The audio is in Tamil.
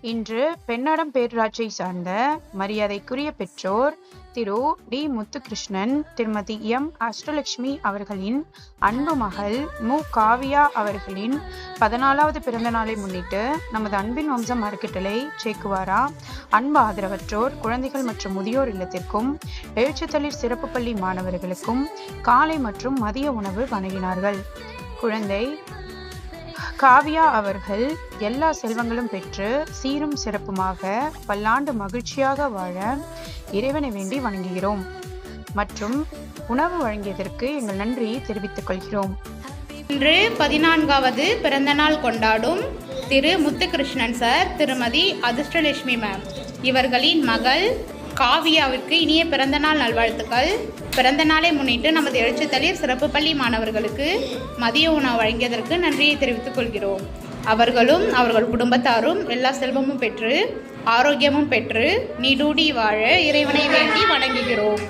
இன்று பெண்ணாடம் பேரூராட்சியை சார்ந்த மரியாதைக்குரிய பெற்றோர் திரு டி முத்துகிருஷ்ணன் திருமதி எம் அஷ்டலட்சுமி அவர்களின் அன்பு மகள் மு. காவியா அவர்களின் பதினாலாவது பிறந்த நாளை முன்னிட்டு நமது அன்பின் வம்சம் அறக்கட்டளை சேக்குவாரா அன்பு ஆதரவற்றோர் குழந்தைகள் மற்றும் முதியோர் இல்லத்திற்கும் எழுச்சித்தளிர் சிறப்பு பள்ளி மாணவர்களுக்கும் காலை மற்றும் மதிய உணவு வழங்கினார்கள். குழந்தை காவ்யா அவர்கள் எல்லா செல்வங்களும் பெற்று சீரும் சிறப்புமாக பல்லாண்டு மகிழ்ச்சியாக வாழ இறைவனை வேண்டி வணங்குகிறோம். மற்றும் உணவு வழங்கியதற்கு எங்கள் நன்றியை தெரிவித்துக் கொள்கிறோம். இன்று பதினான்காவது பிறந்தநாள் கொண்டாடும் திரு முத்துகிருஷ்ணன் சார் திருமதி அதிர்ஷ்டலட்சுமி மேம் இவர்களின் மகள் காவியாவிற்கு இனிய பிறந்தநாள் நல்வாழ்த்துக்கள். பிறந்த நாளை முன்னிட்டு நமது எழுச்சித்தளிர் சிறப்பு பள்ளி மாணவர்களுக்கு மதிய உணவு வழங்கியதற்கு நன்றியை தெரிவித்துக் கொள்கிறோம். அவர்களும் அவர்கள் குடும்பத்தாரும் எல்லா செல்வமும் பெற்று ஆரோக்கியமும் பெற்று நீடூடி வாழ இறைவனை வேண்டி வணங்குகிறோம்.